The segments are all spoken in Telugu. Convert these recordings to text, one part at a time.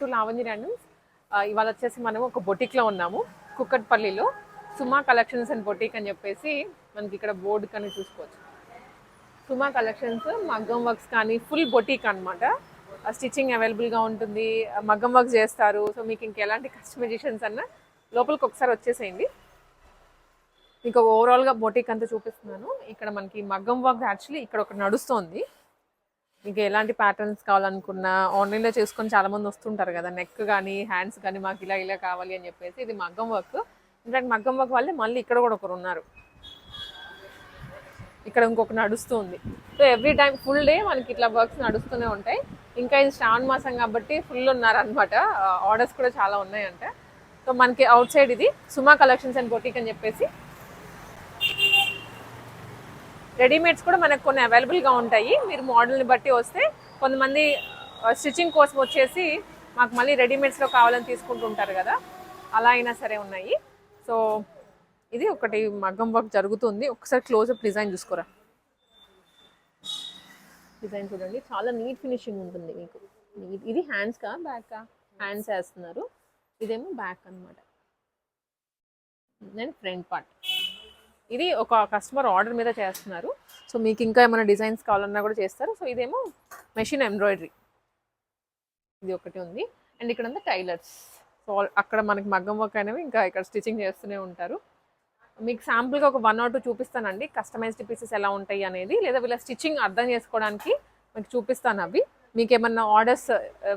టు లావణ్య ర్యాండమ్స్ ఇవాళ వచ్చేసి మనం ఒక బొటిక్లో ఉన్నాము కుక్కట్పల్లిలో. సుమా కలెక్షన్స్ అండ్ బొటిక్ అని చెప్పేసి మనకి ఇక్కడ బోర్డు కానీ చూసుకోవచ్చు. సుమా కలెక్షన్స్ మగ్గం వర్క్స్ కానీ ఫుల్ బొటిక్ అనమాట స్టిచ్చింగ్ అవైలబుల్గా ఉంటుంది మగ్గం వర్క్ చేస్తారు. సో మీకు ఇంకెలాంటి కస్టమైజేషన్స్ అన్న లోపలికి ఒకసారి వచ్చేసేయండి. మీకు ఓవరాల్గా బొటిక్ అంతా చూపిస్తున్నాను. ఇక్కడ మనకి మగ్గం వర్క్ యాక్చువల్లీ ఇక్కడ ఒకటి నడుస్తుంది. మీకు ఎలాంటి ప్యాటర్న్స్ కావాలనుకున్నా ఆన్లైన్లో చేసుకొని చాలా మంది వస్తుంటారు కదా నెక్ కానీ హ్యాండ్స్ కానీ మాకు ఇలా ఇలా కావాలి అని చెప్పేసి ఇది మగ్గం వర్క్ ఇన్ఫాక్ట్ మగ్గం వర్క్ వాళ్ళే మళ్ళీ ఇక్కడ కూడా ఒకరు ఉన్నారు. ఇక్కడ ఇంకొక నడుస్తుంది so every time full day మనకి ఇట్లా వర్క్స్ నడుస్తూనే ఉంటాయి. ఇంకా ఇది శ్రావణ మాసం కాబట్టి ఫుల్ ఉన్నారనమాట ఆర్డర్స్ uh, కూడా చాలా ఉన్నాయంట. సో మనకి అవుట్ సైడ్ ఇది సుమా కలెక్షన్స్ అండ్ బొటిక్ అని చెప్పేసి రెడీమేడ్స్ కూడా మనకు కొన్ని అవైలబుల్గా ఉంటాయి. మీరు మోడల్ని బట్టి వస్తే కొంతమంది స్టిచ్చింగ్ కోసం వచ్చేసి మాకు మళ్ళీ రెడీమేడ్స్లో కావాలని తీసుకుంటుంటారు కదా. అలా అయినా సరే ఉన్నాయి. సో ఇది ఒకటి మగ్గం వర్క్ జరుగుతుంది. ఒకసారి క్లోజప్ డిజైన్ చూసుకోరా? డిజైన్ చూడండి. చాలా నీట్ ఫినిషింగ్ ఉంటుంది మీకు. నీట్ ఇది హ్యాండ్స్కా బ్యాక్కా హ్యాండ్స్ వేస్తున్నారు. ఇదేమో బ్యాక్ అన్నమాట. దెన్ ఫ్రంట్ పార్ట్ ఇది ఒక కస్టమర్ ఆర్డర్ మీద చేస్తున్నారు. సో మీకు ఇంకా ఏమైనా డిజైన్స్ కావాలన్నా కూడా చేస్తారు. సో ఇదేమో మెషిన్ ఎంబ్రాయిడరీ ఇది ఒకటి ఉంది. అండ్ ఇక్కడ ఉంది టైలర్స్. సో అక్కడ మనకి మగ్గం వర్క్ అనేవి ఇంకా ఇక్కడ స్టిచ్చింగ్ చేస్తూనే ఉంటారు. మీకు శాంపుల్గా ఒక వన్ ఆర్ టూ చూపిస్తానండి. కస్టమైజ్డ్ పీసెస్ ఎలా ఉంటాయి అనేది. లేదా వీళ్ళ స్టిచ్చింగ్ అర్థం చేసుకోవడానికి మీకు చూపిస్తాను అవి. మీకు ఏమన్నా ఆర్డర్స్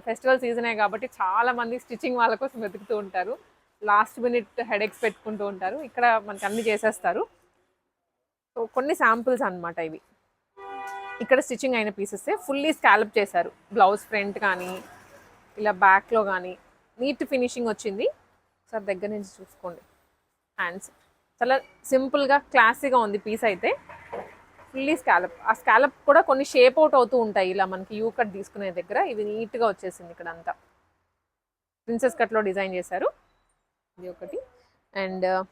ఫెస్టివల్ సీజనే కాబట్టి చాలా మంది స్టిచ్చింగ్ వాళ్ళ కోసం వెతుకుతూ ఉంటారు. లాస్ట్ మినిట్ హెడేక్స్ పెట్టుకుంటూ ఉంటారు. ఇక్కడ మనకి అన్ని చేసేస్తారు. కొన్ని శాంపుల్స్ అనమాట ఇవి. ఇక్కడ స్టిచ్చింగ్ అయిన పీసెస్ ఫుల్లీ స్కాలప్ చేశారు. బ్లౌజ్ ఫ్రంట్ కానీ ఇలా బ్యాక్లో కానీ. నీట్ ఫినిషింగ్ వచ్చింది. సార్ దగ్గర నుంచి చూసుకోండి. హ్యాండ్స్ చాలా సింపుల్గా క్లాసీగా ఉంది పీస్ అయితే. ఫుల్లీ స్కాలప్ ఆ స్కాలప్ కూడా కొన్ని షేప్ అవుట్ అవుతూ ఉంటాయి. ఇలా మనకి యూ కట్ తీసుకునే దగ్గర. ఇవి నీట్గా వచ్చేసింది ఇక్కడ అంతా ప్రిన్సెస్ కట్లో డిజైన్ చేశారు. ఇది ఒకటి. అండ్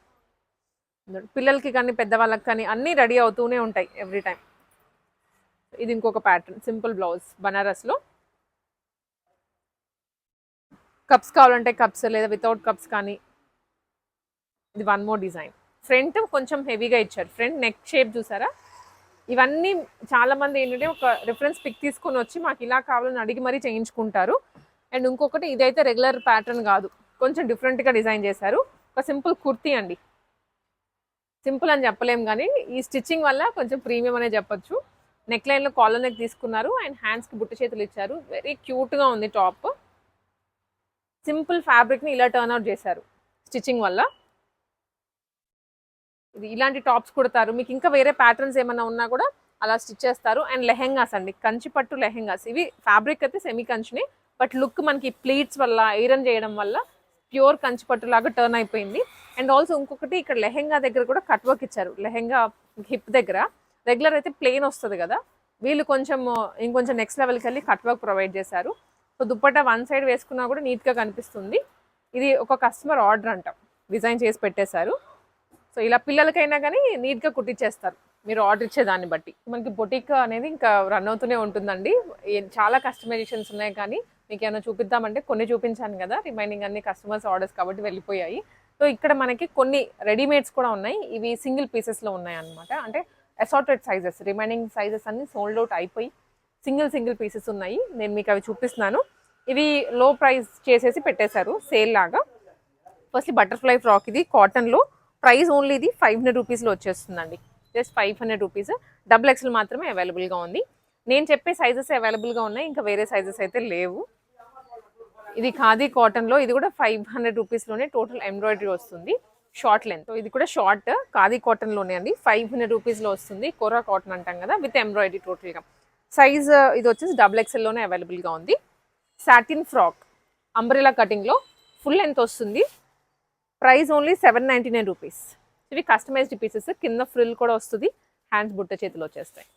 పిల్లలకి కానీ పెద్దవాళ్ళకి కానీ అన్నీ రెడీ అవుతూనే ఉంటాయి ఎవ్రీ టైం ఇది ఇంకొక ప్యాటర్న్ సింపుల్ బ్లౌజ్ బనారస్లో. కప్స్ కావాలంటే కప్స్ లేదా వితౌట్ కప్స్ కానీ. ఇది వన్ మోర్ డిజైన్ ఫ్రంట్ కొంచెం హెవీగా ఇచ్చారు. ఫ్రంట్ నెక్ షేప్ చూసారా? ఇవన్నీ చాలా మంది ఏంటంటే ఒక రిఫరెన్స్ పిక్ తీసుకొని వచ్చి మాకు ఇలా కావాలని అడిగి మరీ చేయించుకుంటారు. అండ్ ఇంకొకటి ఇదైతే రెగ్యులర్ ప్యాటర్న్ కాదు. కొంచెం డిఫరెంట్గా డిజైన్ చేశారు. ఒక సింపుల్ కుర్తీ అండి. సింపుల్ అని చెప్పలేం కానీ ఈ స్టిచ్చింగ్ వల్ల కొంచెం ప్రీమియం అనే చెప్పొచ్చు. నెక్ లైన్లో కాలర్ నెక్ తీసుకున్నారు అండ్ హ్యాండ్స్కి బుట్ట చేతులు ఇచ్చారు. వెరీ క్యూట్గా ఉంది టాప్ సింపుల్ ఫ్యాబ్రిక్ని ఇలా టర్న్ అవుట్ చేశారు స్టిచ్చింగ్ వల్ల. ఇది ఇలాంటి టాప్స్ కుడతారు. మీకు ఇంకా వేరే ప్యాటర్న్స్ ఏమైనా ఉన్నా కూడా అలా స్టిచ్ చేస్తారు. అండ్ లెహెంగాస్ అండి. కంచి పట్టు లెహెంగాస్. ఇవి ఫ్యాబ్రిక్ అయితే సెమీ కంచిని బట్ లుక్ మనకి ప్లీట్స్ వల్ల ఐరన్ చేయడం వల్ల ప్యూర్ కంచిపట్టు లాగా టర్న్ అయిపోయింది. అండ్ ఆల్సో ఇంకొకటి ఇక్కడ లెహెంగా దగ్గర కూడా కట్ వర్క్ ఇచ్చారు. లెహెంగా హిప్ దగ్గర. రెగ్యులర్ అయితే ప్లెయిన్ వస్తుంది కదా. వీళ్ళు కొంచెం ఇంకొంచెం నెక్స్ట్ లెవెల్కి వెళ్ళి కట్ వర్క్ ప్రొవైడ్ చేశారు. సో దుప్పట వన్ సైడ్ వేసుకున్నా కూడా నీట్గా కనిపిస్తుంది. ఇది ఒక కస్టమర్ ఆర్డర్ అంటాం. డిజైన్ చేసి పెట్టేశారు. సో ఇలా పిల్లలకైనా కానీ నీట్గా కుట్టించేస్తారు మీరు ఆర్డర్ ఇచ్చేదాన్ని బట్టి. మనకి బొటిక్ అనేది ఇంకా రన్ అవుతూనే ఉంటుందండి. చాలా కస్టమైజేషన్స్ ఉన్నాయి కానీ మీకు ఏమైనా చూపిద్దామంటే కొన్ని చూపించాను కదా రిమైనింగ్ అన్ని కస్టమర్స్ ఆర్డర్స్ కాబట్టి వెళ్ళిపోయాయి. సో ఇక్కడ మనకి కొన్ని రెడీమేడ్స్ కూడా ఉన్నాయి. ఇవి సింగిల్ పీసెస్లో ఉన్నాయి అన్నమాట అంటే అసార్టెడ్ సైజెస్ రిమైనింగ్ సైజెస్ అన్ని సోల్డ్ అవుట్ అయిపోయి సింగిల్ సింగిల్ పీసెస్ ఉన్నాయి. నేను మీకు అవి చూపిస్తున్నాను. ఇవి లో ప్రైస్ చేసేసి పెట్టేశారు సేల్ లాగా. ఫస్ట్ బటర్ఫ్లై ఫ్రాక్ ఇది కాటన్లో ప్రైస్ ఓన్లీ ఇది ఫైవ్ హండ్రెడ్ రూపీస్లో వచ్చేస్తుందండి. Just five hundred rupees double XL మాత్రమే అవైలబుల్గా ఉంది. నేను చెప్పే సైజెస్ అవైలబుల్గా ఉన్నాయి ఇంకా వేరే సైజెస్ అయితే లేవు. ఇది ఖాదీ కాటన్లో ఇది కూడా ఫైవ్ హండ్రెడ్ రూపీస్లోనే టోటల్ ఎంబ్రాయిడరీ వస్తుంది. షార్ట్ లెంత్ ఇది కూడా షార్ట్ ఖాదీ కాటన్లోనే అండి. ఫైవ్ హండ్రెడ్ రూపీస్లో వస్తుంది కోరా కాటన్ అంటాం కదా విత్ ఎంబ్రాయిడరీ టోటల్గా సైజ్ ఇది వచ్చేసి డబుల్ ఎక్స్ఎల్లోనే అవైలబుల్గా ఉంది. సాటిన్ ఫ్రాక్ అంబ్రెలా కటింగ్లో ఫుల్ లెంత్ వస్తుంది. Price only seven ninety nine rupees ఇవి కస్టమైజ్డ్ పీసెస్ కింద ఫ్రిల్ కూడా వస్తుంది. హ్యాండ్స్ బుట్ట చేతిలో వచ్చేస్తాయి.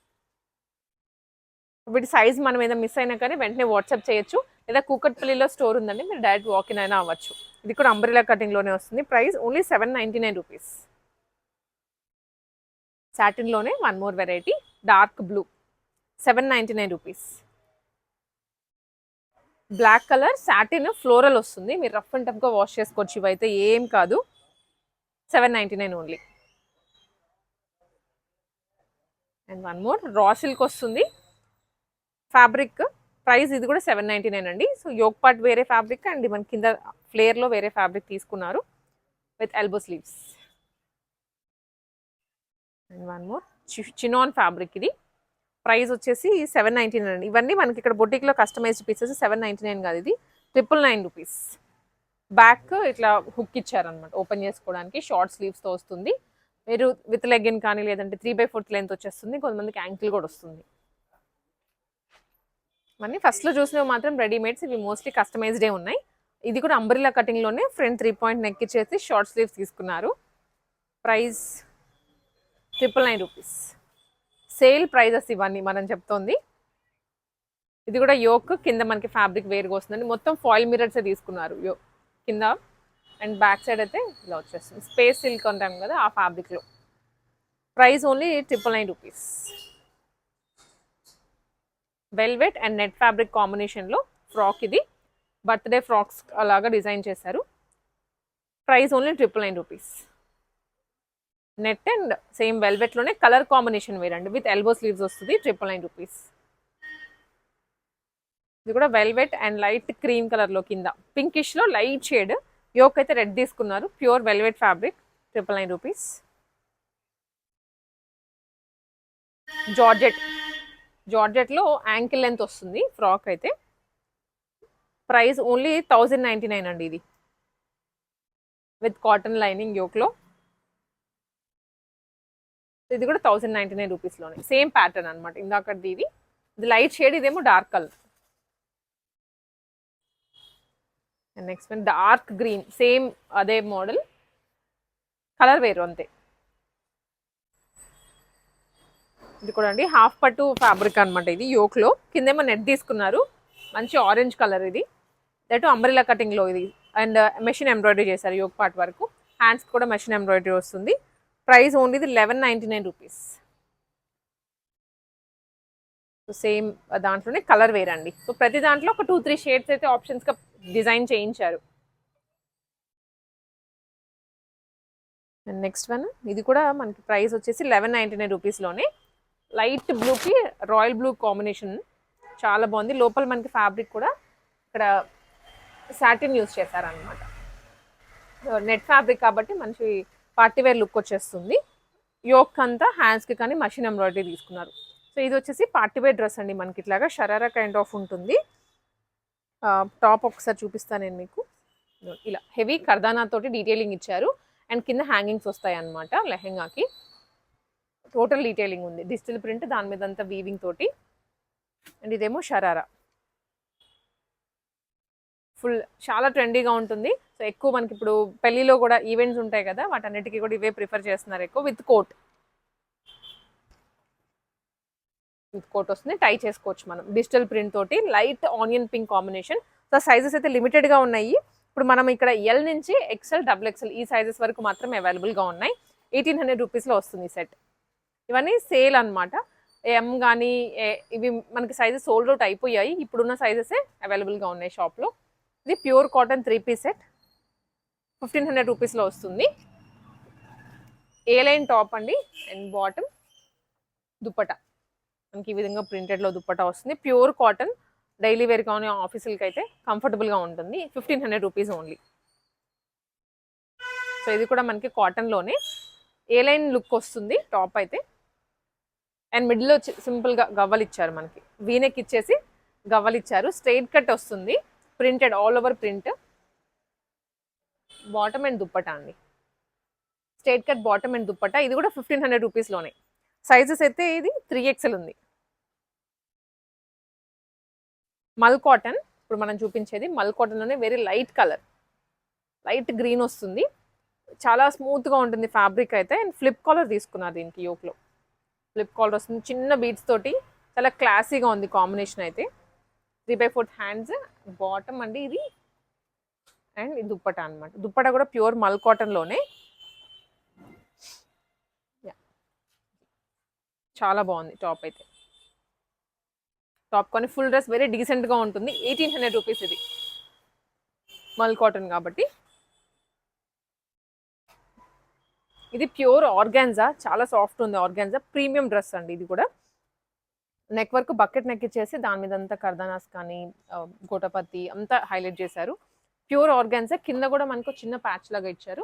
వీటి సైజ్ మనం ఏదైనా మిస్ అయినా కానీ వెంటనే వాట్సాప్ చేయొచ్చు. లేదా కూకట్పల్లిలో స్టోర్ ఉందండి మీరు డైరెక్ట్ వాకిన్ అయినా అవ్వచ్చు. ఇది కూడా అంబ్రిలా కటింగ్లోనే వస్తుంది. Price only seven ninety nine rupees సాటిన్లోనే one more variety dark blue seven ninety nine rupees black colour satin floral వస్తుంది. మీరు రఫ్ అండ్ టఫ్గా వాష్ చేసుకోవచ్చు. ఇవైతే ఏం కాదు. Seven ninety nine only and one more raw silk వస్తుంది. ఫ్యాబ్రిక్ ప్రైస్ ఇది కూడా సెవెన్ నైంటీ నైన్ అండి. సో యోగ్ పార్ట్ వేరే ఫ్యాబ్రిక్ అండ్ మన కింద ఫ్లేర్లో వేరే ఫ్యాబ్రిక్ తీసుకున్నారు with elbow sleeves. And one more. Chinon fabric ఇది. ప్రైస్ వచ్చేసి సెవెన్ నైంటీ నైన్ అండి. ఇవన్నీ మనకి ఇక్కడ బొటిక్లో customised pieces seven ninety nine కాదు ఇది. Triple nine rupees. బ్యాక్ ఇట్లా హుక్ ఇచ్చారనమాట ఓపెన్ చేసుకోవడానికి షార్ట్ స్లీవ్స్తో వస్తుంది. మీరు విత్ లెగ్గిన్ కానీ లేదంటే త్రీ బై ఫోర్త్ లెంత్ వచ్చేస్తుంది. కొంతమందికి యాంకిల్ కూడా వస్తుంది. మరి ఫస్ట్లో చూసినవి మాత్రం రెడీమేడ్స్ ఇవి మోస్ట్లీ కస్టమైజ్డే ఉన్నాయి. ఇది కూడా అంబ్రిలా కటింగ్లోనే ఫ్రంట్ త్రీ పాయింట్ నెక్ ఇచ్చేసి షార్ట్ స్లీవ్స్ తీసుకున్నారు. Price triple nine rupees sale prices ఇవన్నీ మనం చెప్తోంది. ఇది కూడా యోక్ కింద మనకి ఫ్యాబ్రిక్ వేరుగా వస్తుందండి. మొత్తం ఫాయిల్ మిరర్సే తీసుకున్నారు. యో కింద అండ్ బ్యాక్ సైడ్ అయితే ఇలా వచ్చేస్తుంది. స్పేస్ సిల్క్ అంటాం కదా ఆ ఫ్యాబ్రిక్లో price only triple nine rupees velvet and net fabric కాంబినేషన్లో ఫ్రాక్ ఇది. బర్త్డే ఫ్రాక్స్ అలాగా డిజైన్ చేశారు. Price only triple nine rupees. Net and same వెల్వెట్లోనే colour combination వేరండి. విత్ ఎల్బో స్లీవ్స్ వస్తుంది ట్రిపుల్ నైన్ రూపీస్. ఇది కూడా వెల్వెట్ అండ్ లైట్ క్రీమ్ కలర్లో కింద. పింకిష్లో లైట్ షేడ్. యోక్ అయితే రెడ్ తీసుకున్నారు. Pure velvet fabric triple nine rupees. Georgette. జార్జెట్లో ankle length వస్తుంది ఫ్రాక్ అయితే. Price only thousand ninety nine అండి ఇది. విత్ కాటన్ లైనింగ్ యోక్లో. ఇది కూడా థౌజండ్ నైంటీ నైన్ రూపీస్లోనే. సేమ్ ప్యాటర్న్ అనమాట ఇందాకది ఇది ఇది. లైట్ షేడ్ ఇదేమో dark colour. Next one dark green same అదే మోడల్. కలర్ వేరు అంతే. ఇది కూడా అండి. హాఫ్ పట్టు ఫ్యాబ్రిక్ అనమాట ఇది యోక్లో కిందేమో నెట్ తీసుకున్నారు. మంచి ఆరెంజ్ కలర్ ఇది. దట్ అంబ్రిలా కటింగ్లో ఇది. అండ్ మెషిన్ ఎంబ్రాయిడరీ చేశారు యోక్ పార్ట్ వరకు. హ్యాండ్స్ కూడా మెషిన్ ఎంబ్రాయిడరీ వస్తుంది. ప్రైస్ ఓన్లీ ఇది eleven ninety nine rupees same దాంట్లోనే కలర్ వేరండి సో ప్రతి దాంట్లో ఒక టూ త్రీ షేడ్స్ అయితే ఆప్షన్స్గా డిజైన్ చేయించారు. అండ్ నెక్స్ట్ వన్ ఇది కూడా మనకి ప్రైస్ వచ్చేసి లెవెన్ నైంటీ నైన్ రూపీస్లోనే లైట్ బ్లూకి రాయల్ బ్లూ కాంబినేషన్. చాలా బాగుంది. లోపల మనకి ఫ్యాబ్రిక్ కూడా ఇక్కడ సాటిన్ యూస్ చేశారనమాట నెట్ ఫ్యాబ్రిక్ కాబట్టి మంచి పార్టీ వేర్ లుక్ వచ్చేస్తుంది. యోక్ అంతా హ్యాండ్స్కి కానీ మషిన్ ఎంబ్రాయిడరీ తీసుకున్నారు. సో ఇది వచ్చేసి పార్టీ వేర్ డ్రెస్ అండి మనకి ఇట్లాగా. షరారా కైండ్ ఆఫ్ ఉంటుంది. టాప్ ఒకసారి చూపిస్తాను నేను మీకు. ఇలా హెవీ కర్దానా తోటి డీటెయిలింగ్ ఇచ్చారు. అండ్ కింద హ్యాంగింగ్స్ వస్తాయి అన్నమాట లెహెంగాకి. టోటల్ డీటెయిలింగ్ ఉంది. డిజిటల్ ప్రింట్ దాని మీద అంతా వీవింగ్ తోటి. అండ్ ఇదేమో షరారా ఫుల్ చాలా ట్రెండీగా ఉంటుంది. సో ఎక్కువ మనకి ఇప్పుడు పెళ్ళిలో కూడా ఈవెంట్స్ ఉంటాయి కదా వాటన్నిటికీ కూడా ఇవే ప్రిఫర్ చేస్తున్నారు ఎక్కువ విత్ కోట్ విత్ కోట్ వస్తుంది. టై చేసుకోవచ్చు మనం. డిజిటల్ ప్రింట్ తోటి light onion pink combination so sizes అయితే లిమిటెడ్గా ఉన్నాయి. ఇప్పుడు మనం ఇక్కడ ఎల్ నుంచి ఎక్సెల్ డబుల్ ఎక్సెల్ ఈ సైజెస్ వరకు మాత్రం అవైలబుల్గా ఉన్నాయి. ఎయిటీన్ హండ్రెడ్ రూపీస్లో వస్తుంది సెట్ ఇవన్నీ సేల్ అనమాట ఎం కానీ ఇవి మనకి సైజెస్ సోల్డ్ అవుట్ అయిపోయాయి. ఇప్పుడున్న సైజెసే అవైలబుల్గా ఉన్నాయి షాప్లో ఇది pure cotton three piece set fifteen hundred రూపీస్లో వస్తుంది. ఏ లైన్ టాప్ అండి. And bottom dupatta. మనకి ఈ విధంగా ప్రింటెడ్లో దుప్పట వస్తుంది. ప్యూర్ కాటన్ డైలీ వేర్ కానీ ఆఫీసులకి అయితే కంఫర్టబుల్గా ఉంటుంది. Fifteen hundred rupees only so ఇది కూడా మనకి కాటన్లోనే ఏ లైన్ లుక్ వస్తుంది. టాప్ అయితే. అండ్ మిడిల్లో సింపుల్గా గవ్వలు ఇచ్చారు మనకి. వీనెక్ ఇచ్చేసి గవ్వలు ఇచ్చారు స్ట్రైట్ కట్ వస్తుంది. Printed all over print. Bottom and dupatta అండి. Straight cut bottom and dupatta. ఇది కూడా ఫిఫ్టీన్ హండ్రెడ్ రూపీస్లోనే సైజెస్ అయితే ఇది త్రీ ఎక్స్ఎల్ ఉంది. మల్ కాటన్. ఇప్పుడు మనం చూపించేది mul కాటన్లోనే very light colour light green వస్తుంది. చాలా స్మూత్గా ఉంటుంది ఫ్యాబ్రిక్ అయితే. అండ్ ఫ్లిప్ కాలర్ తీసుకున్నారు దీనికి యోక్లో. ఫ్లిప్ కాలర్ వస్తుంది. చిన్న బీట్స్ తోటి చాలా క్లాసీగా ఉంది కాంబినేషన్ అయితే. Three by fourth hands bottom అండి ఇది. అండ్ ఇది దుప్పట అనమాట దుప్పట కూడా ప్యూర్ మల్ కాటన్లోనే చాలా బాగుంది టాప్ అయితే. టాప్ కానీ ఫుల్ డ్రెస్ వెరీ డీసెంట్గా ఉంటుంది. ఎయిటీన్ హండ్రెడ్ రూపీస్ ఇది. మల్ కాటన్ కాబట్టి. ఇది ప్యూర్ ఆర్గాన్జా చాలా సాఫ్ట్ ఉంది ఆర్గాన్జా ప్రీమియం డ్రెస్ అండి ఇది కూడా. నెక్ వర్క్ బకెట్ నెక్ ఇచ్చేసి దాని మీద అంతా కర్దానాస్ కానీ ఆ, గోటపత్తి అంతా హైలైట్ చేశారు. ప్యూర్ ఆర్గాన్జా కింద కూడా మనకు చిన్న ప్యాచ్ లాగా ఇచ్చారు.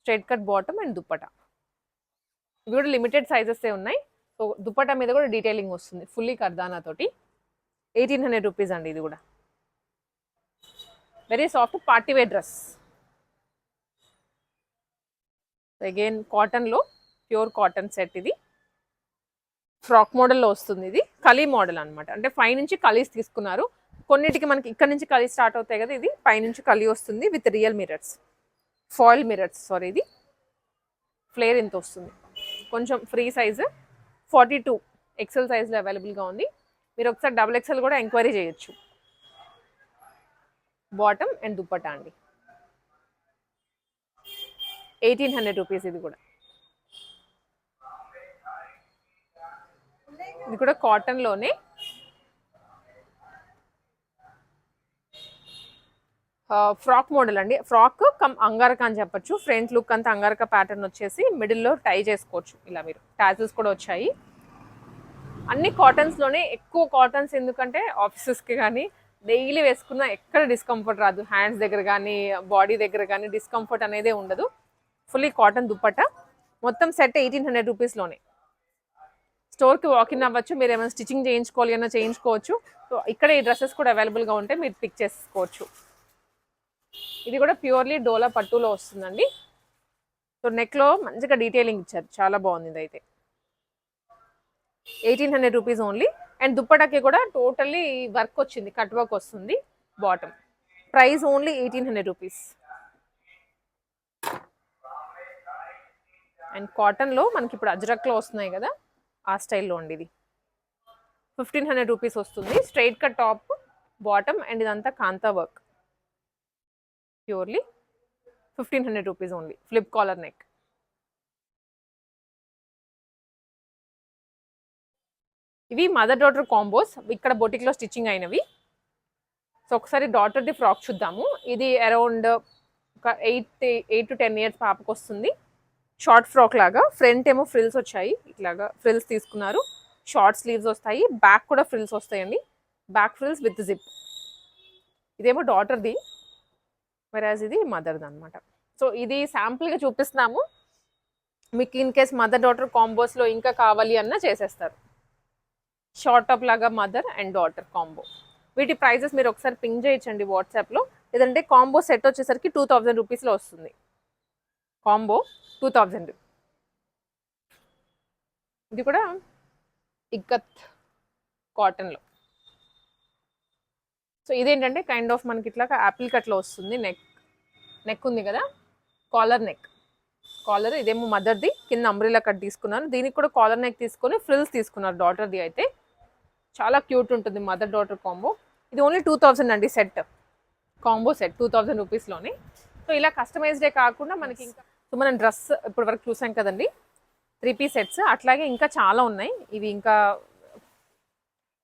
Straight cut bottom and dupatta. ఇవి కూడా లిమిటెడ్ సైజెస్ ఉన్నాయి. సో దుప్పట మీద కూడా డీటెయిలింగ్ వస్తుంది ఫుల్లీ కర్దానా తోటి. ఎయిటీన్ హండ్రెడ్ రూపీస్ అండి ఇది కూడా. Very soft party wear dress again కాటన్లో ప్యూర్ కాటన్ సెట్ ఇది. ఫ్రాక్ మోడల్లో వస్తుంది ఇది. కలీ మోడల్ అనమాట అంటే పై నుంచి కలీస్ తీసుకున్నారు. కొన్నిటికి మనకి ఇక్కడ నుంచి కలీ స్టార్ట్ అవుతాయి కదా ఇది పైనుంచి కలీ వస్తుంది with real mirrors foil mirrors sorry ఇది. ఫ్లేర్ ఇంత వస్తుంది. కొంచెం free size forty two XL సైజులో అవైలబుల్గా ఉంది. మీరు ఒకసారి డబుల్ ఎక్సెల్ కూడా ఎంక్వైరీ చేయొచ్చు. బాటమ్ అండ్ దుప్పటా అండి. ఎయిటీన్ హండ్రెడ్ రూపీస్ ఇది కూడా. ఇది కూడా కాటన్లోనే. ఫ్రాక్ మోడల్ అండి. ఫ్రాక్ కమ్ అంగారక అని చెప్పచ్చు. ఫ్రంట్ లుక్ అంతా అంగారక ప్యాటర్న్ వచ్చేసి మిడిల్లో టై చేసుకోవచ్చు ఇలా మీరు. టాజిల్స్ కూడా వచ్చాయి. అన్ని కాటన్స్లోనే ఎక్కువ కాటన్స్ ఎందుకంటే ఆఫీసెస్కి కానీ డైలీ వేసుకున్న ఎక్కడ డిస్కంఫర్ట్ రాదు. హ్యాండ్స్ దగ్గర కానీ బాడీ దగ్గర కానీ డిస్కంఫర్ట్ అనేదే ఉండదు. Fully cotton dupatta? మొత్తం సెట్ ఎయిటీన్ హండ్రెడ్ రూపీస్లోనే. స్టోర్కి వాకిన్ అవ్వచ్చు మీరు ఏమైనా స్టిచ్చింగ్ చేయించుకోవాలి అన్నా చేయించుకోవచ్చు. సో ఇక్కడ ఈ డ్రెస్సెస్ కూడా అవైలబుల్గా ఉంటే మీరు పిక్ చేసుకోవచ్చు. ఇది కూడా ప్యూర్లీ డోలా పట్టులో వస్తుందండి. సో నెక్లో మంచిగా డీటెయిలింగ్ ఇచ్చారు. చాలా బాగుంది అయితే eighteen hundred rupees only. And దుప్పటాకి కూడా టోటల్లీ వర్క్ వచ్చింది కట్ వర్క్ వస్తుంది bottom. Price only eighteen hundred rupees. And కాటన్లో మనకి ఇప్పుడు అజ్రక్లో వస్తున్నాయి కదా ఆ స్టైల్లో అండి ఇది. ఫిఫ్టీన్ హండ్రెడ్ రూపీస్ వస్తుంది. Straight cut top bottom and ఇదంతా kantha work. Purely fifteen hundred rupees only. Flip collar neck. ఇవి మదర్ డాటర్ కాంబోస్. ఇక్కడ బొటిక్లో స్టిచ్చింగ్ అయినవి. సో ఒకసారి డాటర్ది ఫ్రాక్ చూద్దాము. ఇది అరౌండ్ ఒక eight eight to ten years పాపకు వస్తుంది షార్ట్ ఫ్రాక్ లాగా. ఫ్రంట్ ఏమో ఫ్రిల్స్ వచ్చాయి. ఇట్లాగా ఫ్రిల్స్ తీసుకున్నారు. షార్ట్ స్లీవ్స్ వస్తాయి. బ్యాక్ కూడా ఫ్రిల్స్ వస్తాయండి. Back frills with zip. ఇదేమో డాటర్ది. వెరాజ్ ఇది మదర్ది అనమాట సో ఇది శాంపుల్గా చూపిస్తున్నాము. మీకు ఇన్ కేస్ మదర్ డాటర్ కాంబోస్లో ఇంకా కావాలి అన్న చేసేస్తారు. షార్ట్ టాప్ లాగా మదర్ అండ్ డాటర్ కాంబో. వీటి ప్రైజెస్ మీరు ఒకసారి పింగ్ చేయొచ్చండి వాట్సాప్లో. లేదంటే కాంబో సెట్ వచ్చేసరికి టూ థౌజండ్ రూపీస్లో వస్తుంది. Combo two thousand. ఇది కూడా ఇక్కత్ కాటన్లో. సో ఇదేంటంటే కైండ్ ఆఫ్ మనకి ఇట్లా యాపిల్ కట్లో వస్తుంది నెక్ నెక్ ఉంది కదా? కాలర్ నెక్ కాలర్ ఇదేమో మదర్ది కింద అంబ్రిలా కట్ తీసుకున్నారు దీనికి కూడా కాలర్ నెక్ తీసుకొని ఫ్రిల్స్ తీసుకున్నారు డాటర్ది అయితే. చాలా క్యూట్ ఉంటుంది మదర్ డాటర్ కాంబో ఇది ఓన్లీ టూ థౌజండ్ అండి set combo set two thousand రూపీస్లోనే so ఇలా కస్టమైజ్డే కాకుండా మనకి ఇంకా సో మనం డ్రెస్ ఇప్పటి వరకు చూసాం కదండి. త్రీ పీస్ సెట్స్ అట్లాగే ఇంకా చాలా ఉన్నాయి. ఇవి ఇంకా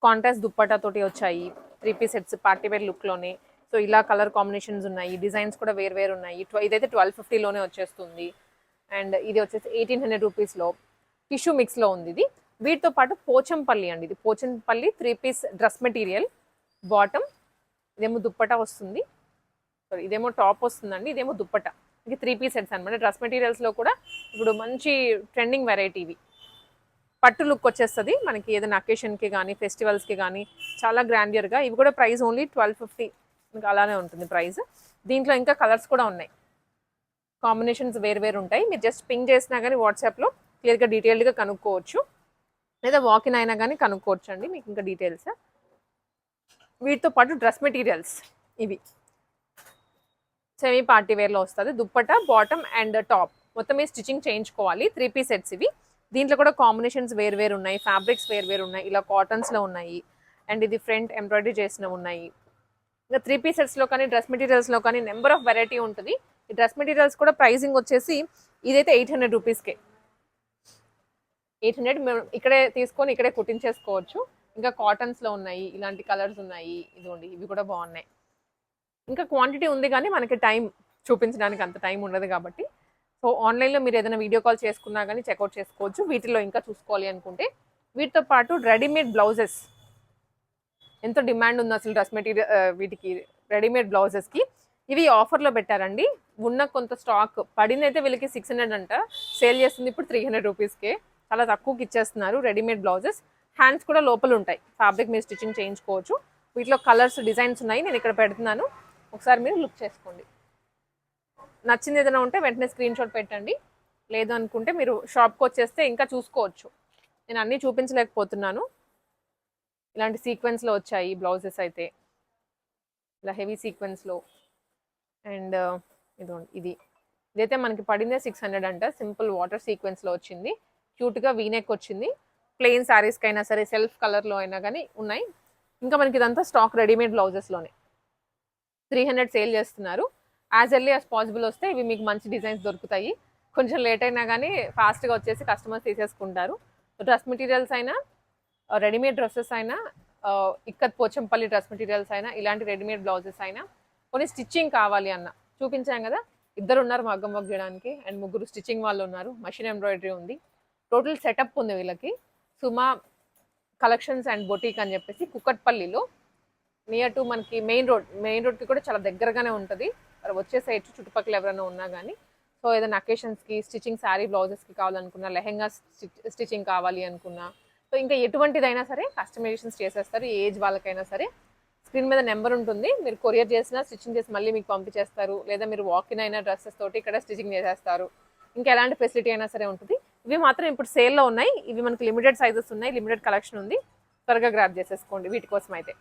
కాంట్రాస్ట్ దుప్పటా తోటి వచ్చాయి. Three piece sets party wear లుక్లోనే so ఇలా కలర్ కాంబినేషన్స్ ఉన్నాయి. డిజైన్స్ కూడా వేరు వేరు ఉన్నాయి. ఇదైతే ట్వెల్వ్ ఫిఫ్టీలోనే వచ్చేస్తుంది. అండ్ ఇది వచ్చేసి ఎయిటీన్ హండ్రెడ్ రూపీస్లో టిష్యూ మిక్స్లో ఉంది ఇది. వీటితో పాటు పోచంపల్లి అండి ఇది. Pochampally three piece dress material bottom ఇదేమో దుప్పట వస్తుంది. సారీ ఇదేమో టాప్ వస్తుందండి. ఇదేమో దుప్పటా. ఇది త్రీ పీస్ సెట్స్ అనమాట డ్రెస్ మెటీరియల్స్లో కూడా ఇప్పుడు మంచి ట్రెండింగ్ వెరైటీ ఇవి పట్టు లుక్ వచ్చేస్తుంది. మనకి ఏదైనా అకేషన్కి కానీ ఫెస్టివల్స్కి కానీ చాలా గ్రాండియర్గా ఇవి కూడా ప్రైస్ ఓన్లీ ట్వెల్వ్ ఫిఫ్టీ అలానే ఉంటుంది ప్రైస్ దీంట్లో ఇంకా కలర్స్ కూడా ఉన్నాయి. కాంబినేషన్స్ వేరు వేరు ఉంటాయి. మీరు జస్ట్ పింగ్ చేసినా కానీ వాట్సాప్లో క్లియర్గా డీటెయిల్డ్గా కనుక్కోవచ్చు. లేదా వాకిన్ అయినా కానీ కనుక్కోవచ్చు అండి మీకు ఇంకా డీటెయిల్స్ వీటితో పాటు డ్రెస్ మెటీరియల్స్ ఇవి. సెమీ పార్టీ వేర్లో వస్తుంది. దుప్పట బాటమ్ అండ్ టాప్ మొత్తం మీ స్టిచ్చింగ్ చేయించుకోవాలి. త్రీ పీస్ సెట్స్ ఇవి. దీంట్లో కూడా కాంబినేషన్స్ వేరు వేరు ఉన్నాయి. ఫ్యాబ్రిక్స్ వేరు వేరు ఉన్నాయి. ఇలా కాటన్స్లో ఉన్నాయి. అండ్ ఇది ఫ్రంట్ ఎంబ్రాయిడరీ చేసినవి ఉన్నాయి. ఇంకా త్రీ పీస్ సెట్స్లో కానీ డ్రెస్ మెటీరియల్స్లో కానీ నెంబర్ ఆఫ్ వెరైటీ ఉంటుంది. ఈ డ్రెస్ మెటీరియల్స్ కూడా ప్రైసింగ్ వచ్చేసి ఇదైతే ఎయిట్ హండ్రెడ్ రూపీస్కే ఎయిట్ హండ్రెడ్ మేము ఇక్కడే తీసుకొని ఇక్కడే కుట్టించేసుకోవచ్చు. ఇంకా కాటన్స్లో ఉన్నాయి. ఇలాంటి కలర్స్ ఉన్నాయి. ఇదిగోండి ఇవి కూడా బాగున్నాయి. ఇంకా క్వాంటిటీ ఉంది కానీ మనకి టైం చూపించడానికి అంత టైం ఉండదు కాబట్టి. సో ఆన్లైన్లో మీరు ఏదైనా వీడియో కాల్ చేసుకున్నా కానీ చెక్అవుట్ చేసుకోవచ్చు. వీటిలో ఇంకా చూసుకోవాలి అనుకుంటే వీటితో పాటు రెడీమేడ్ బ్లౌజెస్ ఎంతో డిమాండ్ ఉంది అసలు డ్రెస్ మెటీరియల్ వీటికి రెడీమేడ్ బ్లౌజెస్కి ఇవి ఆఫర్లో పెట్టారండి. ఉన్న కొంత స్టాక్ పడినైతే వీళ్ళకి సిక్స్ హండ్రెడ్ అంట. సేల్ చేస్తుంది ఇప్పుడు త్రీ హండ్రెడ్ రూపీస్కే చాలా తక్కువకి ఇచ్చేస్తున్నారు రెడీమేడ్ బ్లౌజెస్ హ్యాండ్స్ కూడా లోపల ఉంటాయి. ఫ్యాబ్రిక్ మీరు స్టిచ్చింగ్ చేయించుకోవచ్చు. వీటిలో కలర్స్ డిజైన్స్ ఉన్నాయి. నేను ఇక్కడ పెడుతున్నాను. ఒకసారి మీరు లుక్ చేసుకోండి. నచ్చింది ఏదైనా ఉంటే వెంటనే స్క్రీన్ షాట్ పెట్టండి. లేదు అనుకుంటే మీరు షాప్కి వచ్చేస్తే ఇంకా చూసుకోవచ్చు. నేను అన్నీ చూపించలేకపోతున్నాను. ఇలాంటి సీక్వెన్స్లో వచ్చాయి బ్లౌజెస్ అయితే. ఇలా హెవీ సీక్వెన్స్లో అండ్ ఇదిగోండి ఇది. ఇదైతే మనకి పడిందే సిక్స్ హండ్రెడ్ అంట. సింపుల్ వాటర్ సీక్వెన్స్లో వచ్చింది. క్యూట్గా వీనెక్ వచ్చింది. ప్లెయిన్ శారీస్కి అయినా సరే సెల్ఫ్ కలర్లో అయినా కానీ ఉన్నాయి. ఇంకా మనకి ఇదంతా స్టాక్ రెడీమేడ్ బ్లౌజెస్లోనే త్రీ హండ్రెడ్ సేల్ చేస్తున్నారు. యాజ్ ఎర్లీ యాజ్ పాసిబుల్ వస్తే ఇవి మీకు మంచి డిజైన్స్ దొరుకుతాయి. కొంచెం లేట్ అయినా కానీ ఫాస్ట్గా వచ్చేసి కస్టమర్స్ తీసేసుకుంటారు. డ్రెస్ మెటీరియల్స్ అయినా రెడీమేడ్ డ్రెస్సెస్ అయినా ఇక్కత్ పోచంపల్లి డ్రెస్ మెటీరియల్స్ అయినా ఇలాంటి రెడీమేడ్ బ్లౌజెస్ అయినా కొన్ని స్టిచ్చింగ్ కావాలి అన్న. చూపించాం కదా ఇద్దరు ఉన్నారు మగ్గం వర్క్ చేయడానికి అండ్ ముగ్గురు స్టిచ్చింగ్ వాళ్ళు ఉన్నారు. మషిన్ ఎంబ్రాయిడరీ ఉంది. టోటల్ సెటప్ ఉంది వీళ్ళకి. సుమా కలెక్షన్స్ అండ్ బొటీక్ అని చెప్పేసి కుక్కట్పల్లిలో నియర్ టు మనకి మెయిన్ రోడ్ మెయిన్ రోడ్కి కూడా చాలా దగ్గరగానే ఉంటుంది. మరి వచ్చేసేయచ్చు చుట్టుపక్కల ఎవరైనా ఉన్నా కానీ సో ఏదైనా అకేషన్స్కి స్టిచ్చింగ్ శారీ బ్లౌజెస్కి కావాలనుకున్నా లెహెంగా స్టిచ్చింగ్ కావాలి అనుకున్నా. సో ఇంకా ఎటువంటిదైనా సరే కస్టమైజేషన్స్ చేసేస్తారు ఏజ్ వాళ్ళకైనా సరే. స్క్రీన్ మీద నెంబర్ ఉంటుంది. మీరు కొరియర్ చేసినా స్టిచ్చింగ్ చేసి మళ్ళీ మీకు పంపించేస్తారు. లేదా మీరు వాకిన్ అయిన డ్రెస్సెస్ తోటి ఇక్కడ స్టిచ్చింగ్ చేసేస్తారు. ఇంకా ఎలాంటి ఫెసిలిటీ అయినా సరే ఉంటుంది. ఇవి మాత్రం ఇప్పుడు సేల్లో ఉన్నాయి. ఇవి మనకి లిమిటెడ్ సైజెస్ ఉన్నాయి. లిమిటెడ్ కలెక్షన్ ఉంది. త్వరగా గ్రాప్ చేసేసుకోండి. వీటి కోసం అయితే